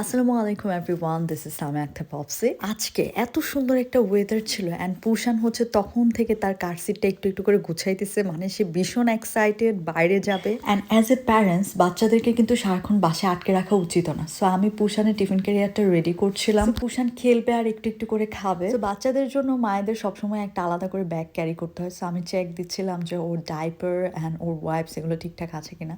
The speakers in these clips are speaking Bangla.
আসসালামু আলাইকুম এভরিওয়ান দিস ইজ সামে একটা পপসি আজকে এত সুন্দর একটা ওয়েদার ছিল অ্যান্ড পুষান হচ্ছে তখন থেকে তার কার সিটটা একটু একটু করে গুছাইতেছে মানে সে ভীষণ এক্সাইটেড বাইরে যাবে। অ্যান্ড অ্যাজ এ প্যারেন্টস বাচ্চাদেরকে কিন্তু সারাক্ষণ বাসায় আটকে রাখা উচিত না। সো আমি পুষানের টিফিন ক্যারিয়ারটা রেডি করছিলাম। পুষান খেলবে আর একটু একটু করে খাবে। তো বাচ্চাদের জন্য মায়েদের সবসময় একটা আলাদা করে ব্যাগ ক্যারি করতে হয়। সো আমি চেক দিচ্ছিলাম যে ওর ডাইপার অ্যান্ড ওর ওয়াইপস এগুলো ঠিকঠাক আছে কিনা।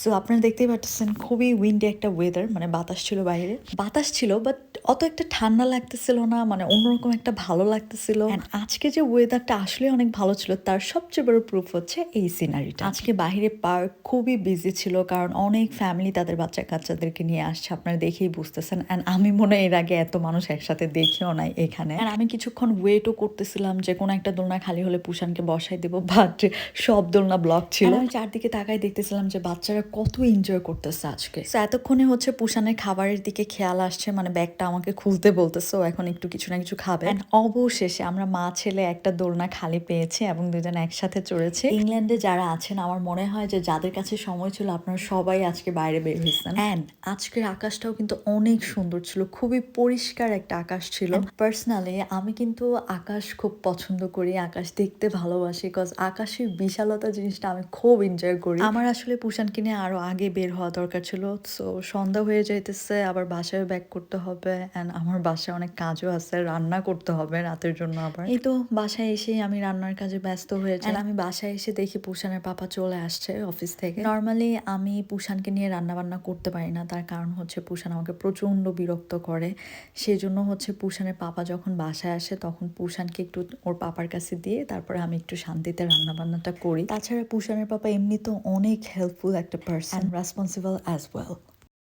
সো আপনারা দেখতেই পাচ্ছেন, খুবই উইন্ডি একটা ওয়েদার মানে বাতাস ছিল বাইরে বাতাস ছিল বাট অত একটা ঠান্ডা লাগতেছিল না মানে অন্যরকম একটা ভালো লাগতেছিল। আজকে যে ওয়েদারটা আসলে অনেক ভালো ছিল তার সবচেয়ে বড় প্রুফ হচ্ছে এই সিনারিটা আজকে বাইরে পার্ক খুবই বিজি ছিল কারণ অনেক ফ্যামিলি তাদের বাচ্চা কাচ্চাদেরকে নিয়ে আসছে আপনারা দেখেই বুঝতেছেন। অ্যান্ড আমি মনে হয় এর আগে এত মানুষ একসাথে দেখিও নাই এখানে। And আমি কিছুক্ষণ ওয়েটও করতেছিলাম যে কোনো একটা দোলনা খালি হলে পুষানকে বসাই দেবো বাট সব দোলনা ব্লক ছিল। আমি চারদিকে তাকাই দেখতেছিলাম যে বাচ্চারা কত এনজয় করতেছে আজকে। এতক্ষণে হচ্ছে পুষানের খাবারের দিকে খেয়াল আসছে মানে ব্যাগটা আমাকে খুলতে বলতেছে ও এখন একটু কিছু না কিছু খাবে। অবশেষে আমরা মা ছেলে একটা দোলনা খালি পেয়েছে এবং দুজন একসাথে চড়েছে। ইংল্যান্ডে যারা আছেন আমার মনে হয় যে যাদের কাছে সময় ছিল আপনারা সবাই আজকে বাইরে বের হয়েছেন। অ্যান্ড আজকের আকাশটাও কিন্তু অনেক সুন্দর ছিল খুবই পরিষ্কার একটা আকাশ ছিল। পার্সোনালি আমি কিন্তু আকাশ খুব পছন্দ করি আকাশ দেখতে ভালোবাসি বিকজ আকাশের বিশালতা জিনিসটা আমি খুব এনজয় করি। আমার আসলে পুষান কিনে আরও আগে বের হওয়া দরকার ছিল সো সন্ধ্যা হয়ে যাইতেছে আবার বাসায় ব্যাক করতে হবে। অ্যান্ড আমার বাসায় অনেক কাজও আছে রান্না করতে হবে রাতের জন্য আবার। এই তো বাসায় এসেই আমি রান্নার কাজে ব্যস্ত হয়েছি। আমি বাসায় এসে দেখি পুষানের পাপা চলে আসছে অফিস থেকে। নর্মালি আমি পুষানকে নিয়ে রান্না বান্না করতে পারি না তার কারণ হচ্ছে পুষান আমাকে প্রচণ্ড বিরক্ত করে। সেজন্য হচ্ছে পুষানের পাপা যখন বাসায় আসে তখন পুষানকে একটু ওর পাপার কাছে দিয়ে তারপরে আমি একটু শান্তিতে রান্না বান্নাটা করি। তাছাড়া পুষানের পাপা এমনি তো অনেক হেল্পফুল একটা পার্সন রেসপন্সিবল অ্যাজ ওয়েল